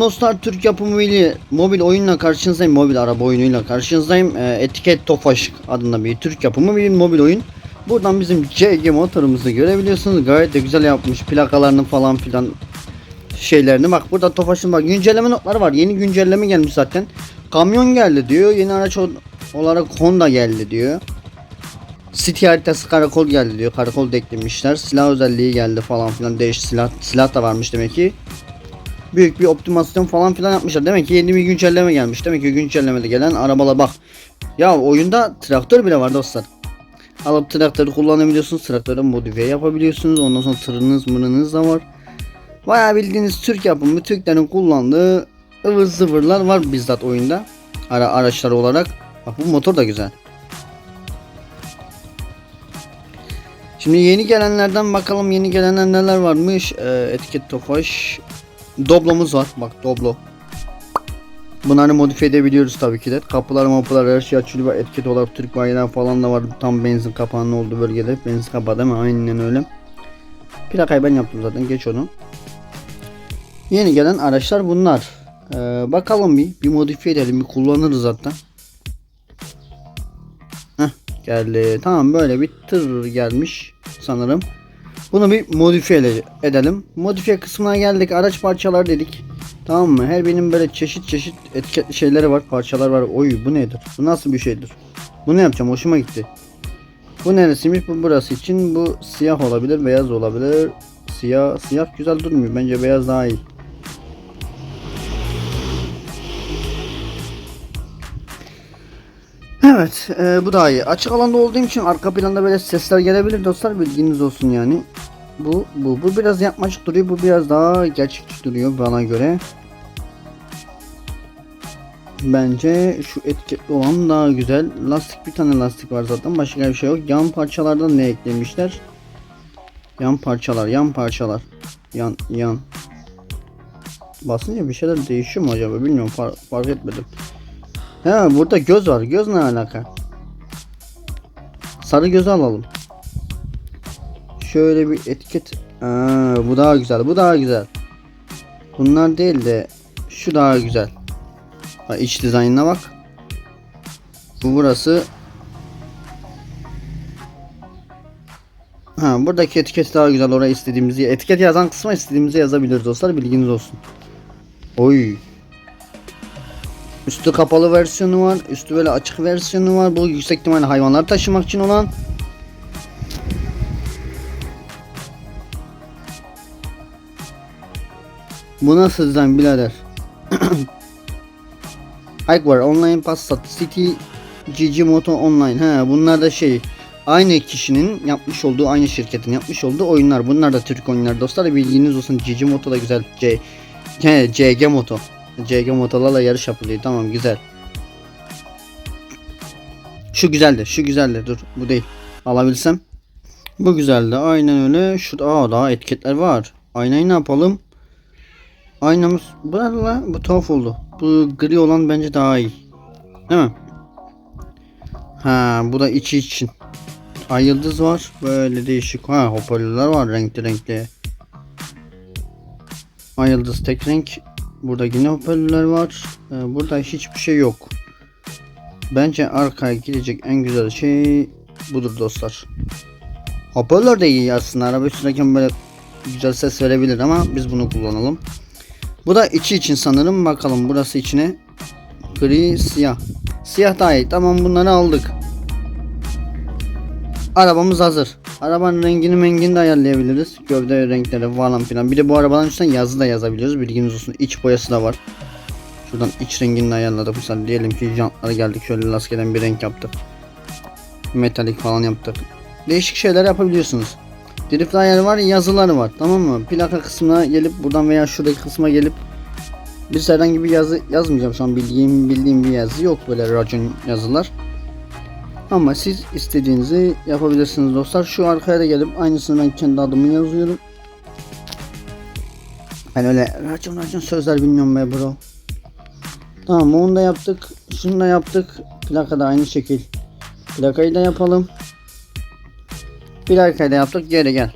Dostlar Türk yapımı mobil, oyunla karşınızdayım. Mobil araba oyunuyla karşınızdayım. Ee, Etiket Tofaş adında bir Türk yapımı bir mobil oyun. Buradan bizim CG motorumuzu görebiliyorsunuz. Gayet de güzel yapmış. Plakalarını falan filan şeylerini. Bak burada Tofaş'ın bak güncelleme notları var. Yeni güncelleme gelmiş zaten. Kamyon geldi diyor. Yeni araç ol- olarak Honda geldi diyor. City haritası karakol geldi diyor. Karakol da eklemişler. Silah özelliği geldi falan filan. Değiş silah silah da varmış demek ki büyük bir optimasyon falan filan yapmışlar. Demek ki yeni bir güncelleme gelmiş. Demek ki güncellemede gelen arabalar bak. Ya oyunda traktör bile var dostlar. Alıp traktörü kullanabiliyorsunuz. Traktörü modifiye yapabiliyorsunuz. Ondan sonra tırınız mırınız da var. Bayağı bildiğiniz Türk yapımı Türklerin kullandığı ıvır zıvırlar var bizzat oyunda. Ara araçlar olarak. Bak bu motor da güzel. Şimdi yeni gelenlerden bakalım yeni gelenler neler varmış. Ee, etiket tofaş. Doblo'muz var. Bak Doblo. Bunları modifiye edebiliyoruz tabii ki de. Kapılar mapılar her şey açılıyor. Etiket olarak Türk bayrağı falan da var. Tam benzin kapağının olduğu bölgede. Benzin kapağı değil mi? Aynen öyle. Plakayı ben yaptım zaten. Geç onu. Yeni gelen araçlar bunlar. Ee, bakalım bir. Bir modifiye edelim. Bir kullanırız zaten. Heh, geldi. Tamam böyle bir tır gelmiş sanırım. Bunu bir modifiye ede- edelim. Modifiye kısmına geldik. Araç parçalar dedik. Tamam mı? Her birinin böyle çeşit çeşit etiketli şeyleri var. Parçalar var. Oy bu nedir? Bu nasıl bir şeydir? Bunu yapacağım. Hoşuma gitti. Bu neresiymiş? Bu burası için. Bu siyah olabilir. Beyaz olabilir. Siyah. Siyah güzel durmuyor. Bence beyaz daha iyi. Evet, e, bu daha iyi. Açık alanda olduğum için arka planda böyle sesler gelebilir dostlar bilginiz olsun yani. Bu bu bu biraz yapmacık duruyor. Bu biraz daha gerçekçi duruyor bana göre. Bence şu etiketli olan daha güzel. Lastik bir tane lastik var zaten. Başka bir şey yok. Yan parçalardan ne eklemişler? Yan parçalar, yan parçalar. Yan yan. Basınca bir şeyler değişiyor mu acaba? Bilmiyorum. Far- fark etmedim. Ha burada göz var. Göz ne alaka? Sarı gözü alalım. Şöyle bir etiket. Aa, bu daha güzel. Bu daha güzel. Bunlar değil de şu daha güzel. Ha, iç dizaynına bak. Bu burası. Ha buradaki etiket daha güzel. Oraya istediğimizi etiket yazan kısma istediğimizi yazabiliriz dostlar. Bilginiz olsun. Oy. Üstü kapalı versiyonu var. Üstü böyle açık versiyonu var. Bu yüksek ihtimalle hayvanlar taşımak için olan. Bu nasıl dizayn birader? Hikeware Online Passat City GG Moto Online. He bunlar da şey aynı kişinin yapmış olduğu aynı şirketin yapmış olduğu oyunlar. Bunlar da Türk oyunlar dostlar. Bilginiz olsun. GG Moto da güzel. C He, CG Moto. CG motorlarla yarış yapılıyor. Tamam güzel. Şu güzeldi. Şu güzeldi. Dur bu değil. Alabilsem. Bu güzeldi. Aynen öyle. Şu aa daha etiketler var. Aynayı ne yapalım? Aynamız bu ne lan? Bu tuhaf oldu. Bu gri olan bence daha iyi. Değil mi? Ha bu da içi için. Ay yıldız var. Böyle değişik. Ha hoparlörler var renkli renkli. Ay yıldız tek renk. Burada yine hoparlörler var. Ee, burada hiçbir şey yok. Bence arkaya gidecek en güzel şey budur dostlar. Hoparlör de iyi aslında. Araba sürerken böyle güzel ses verebilir ama biz bunu kullanalım. Bu da içi için sanırım. Bakalım burası içine. Gri, siyah. Siyah daha iyi. Tamam bunları aldık. Arabamız hazır. Arabanın rengini mengini de ayarlayabiliriz. Gövde renkleri falan filan. Bir de bu arabanın üstüne yazı da yazabiliyoruz. Bilginiz olsun. İç boyası da var. Şuradan iç rengini de ayarladık. Mesela diyelim ki jantlara geldik. Şöyle lastikten bir renk yaptık. Metalik falan yaptık. Değişik şeyler yapabiliyorsunuz. Drift ayarı var, yazıları var. Tamam mı? Plaka kısmına gelip buradan veya şuradaki kısma gelip bir herhangi bir yazı yazmayacağım şu an bildiğim bildiğim bir yazı yok böyle racon yazılar. Ama siz istediğinizi yapabilirsiniz dostlar. Şu arkaya da gelip aynısını ben kendi adımı yazıyorum. Ben öyle racon racon sözler bilmiyorum be bro. Tamam onu da yaptık. Şunu da yaptık. Plaka da aynı şekil. Plakayı da yapalım. Plakayı da yaptık. Geri gel.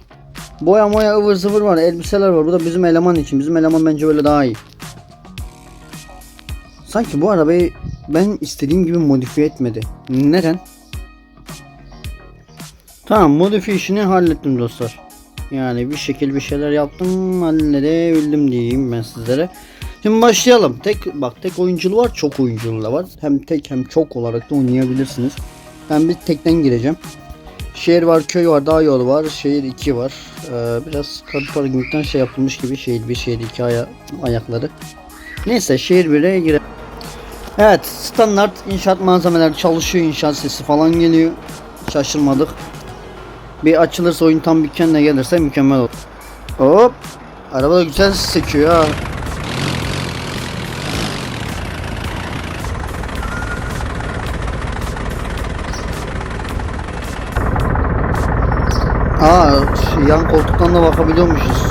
Boya moya ıvır zıvır var. Elbiseler var. Bu da bizim eleman için. Bizim eleman bence böyle daha iyi. Sanki bu arabayı ben istediğim gibi modifiye etmedi. Neden? Tamam modifiye işini hallettim dostlar. Yani bir şekil bir şeyler yaptım halledebildim diyeyim ben sizlere. Şimdi başlayalım. Tek bak tek oyunculu var, çok oyunculu da var. Hem tek hem çok olarak da oynayabilirsiniz. Ben bir tekten gireceğim. Şehir var, köy var, dağ yolu var, şehir 2 var. Ee, biraz Carparking'den şey yapılmış gibi şehir 1, şehir 2 aya, ayakları. Neyse şehir 1'e girelim. Evet standart inşaat malzemeler çalışıyor, inşaat sesi falan geliyor. Şaşırmadık. Bir açılırsa oyun tam bir kendine gelirse mükemmel olur. Hop. Araba da güzel sekiyor ha. Aa, yan koltuktan da bakabiliyormuşuz.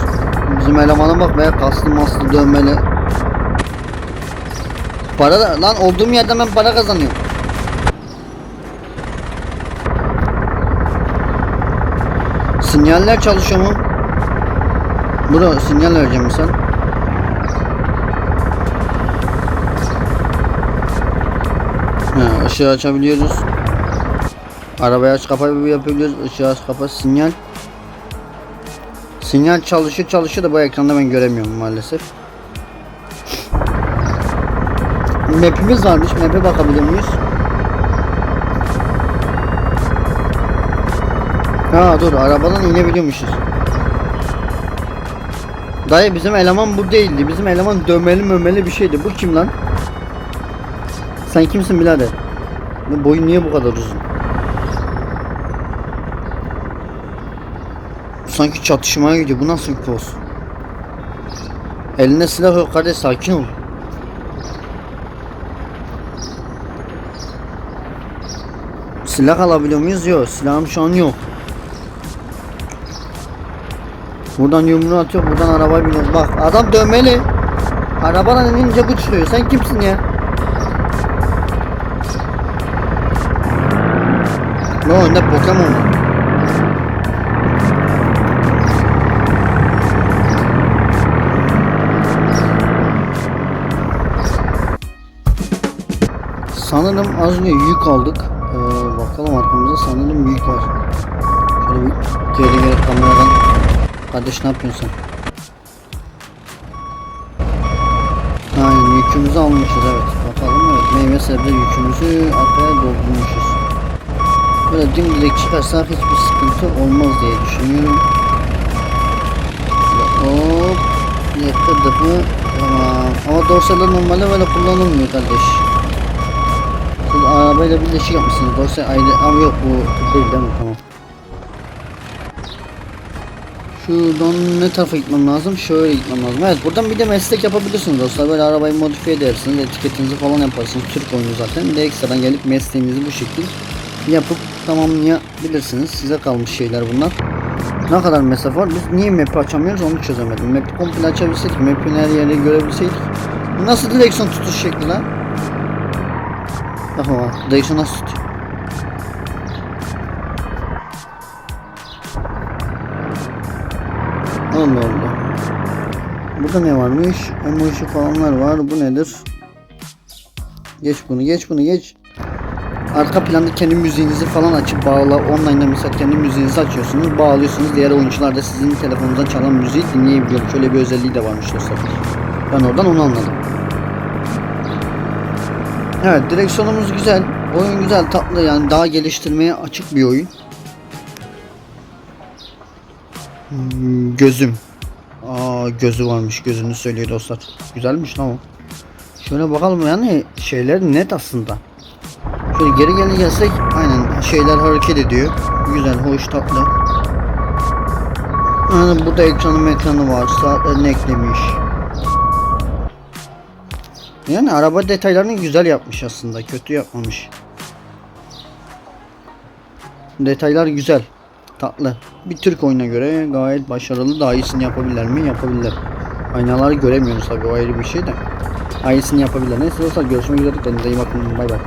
Bizim elemana bak be kaslı maslı dönmeli. Para da lan olduğum yerden ben para kazanıyorum. Sinyaller çalışıyor mu? Bro sinyal vereceğim misal. Ha, ışığı açabiliyoruz. Arabayı aç kapa yapabiliyoruz. Işığı aç kapa sinyal. Sinyal çalışıyor çalışıyor da bu ekranda ben göremiyorum maalesef. Map'imiz varmış. Map'e bakabiliyor muyuz? Ha dur arabadan inebiliyormuşuz. Dayı bizim eleman bu değildi. Bizim eleman dövmeli mömeli bir şeydi. Bu kim lan? Sen kimsin birader? Bu boyun niye bu kadar uzun? Sanki çatışmaya gidiyor. Bu nasıl bir poz? Elinde silah yok kardeş sakin ol. Silah alabiliyor muyuz? Yok. Silahım şu an yok. Buradan yumruğu atıyor, buradan araba biniyor. Bak adam dövmeli. Arabadan inince bu çıkıyor. Sen kimsin ya? Ne o ne Pokemon? Sanırım az önce yük aldık. Ee, bakalım arkamızda sanırım yük var. Şöyle bir geri geri kameradan Kardeş ne yapıyorsun sen? Aynen yükümüzü almışız evet. Bakalım evet meyve sebze yükümüzü arkaya doldurmuşuz. Böyle dimdirek çıkarsak hiçbir sıkıntı olmaz diye düşünüyorum. Hop yatırdık mı? Tamam. Ama dorsalar normalde böyle kullanılmıyor kardeş. Siz arabayla birleşik yapmışsınız. Dorsa ayrı ama yok bu değil değil mi? Tamam. Şuradan ne tarafa gitmem lazım? Şöyle gitmem lazım. Evet buradan bir de meslek yapabilirsiniz dostlar. Böyle arabayı modifiye edersiniz. Etiketinizi falan yaparsınız. Türk oyunu zaten. Bir gelip mesleğinizi bu şekil yapıp tamamlayabilirsiniz. Size kalmış şeyler bunlar. Ne kadar mesafe var? Biz niye map'i açamıyoruz onu çözemedim. Map'i komple açabilseydik, map'in her yerini görebilseydik. Nasıl direksiyon tutuş şekli lan? Bak bak, direksiyon nasıl tutuyor? Allah Allah. Burada ne varmış? Emoji falanlar var. Bu nedir? Geç bunu, geç bunu, geç. Arka planda kendi müziğinizi falan açıp bağla. Online'da mesela kendi müziğinizi açıyorsunuz, bağlıyorsunuz. Diğer oyuncular da sizin telefonunuzdan çalan müziği dinleyebiliyor. Şöyle bir özelliği de varmış dostlar. Ben oradan onu anladım. Evet, direksiyonumuz güzel. Oyun güzel, tatlı yani daha geliştirmeye açık bir oyun. Gözüm. Aa gözü varmış. Gözünü söylüyor dostlar. Güzelmiş lan o. Şöyle bakalım yani şeyler net aslında. Şöyle geri geri gelsek aynen şeyler hareket ediyor. Güzel, hoş, tatlı. Yani burada ekranı ekranı var. Saatlerini eklemiş. Yani araba detaylarını güzel yapmış aslında. Kötü yapmamış. Detaylar güzel. Tatlı. Bir Türk oyuna göre gayet başarılı. Daha iyisini yapabilirler mi? Yapabilirler. Aynaları göremiyoruz tabii o ayrı bir şey de. Daha iyisini yapabilirler. Neyse dostlar görüşmek üzere. Kendinize iyi bakın. Bay bay.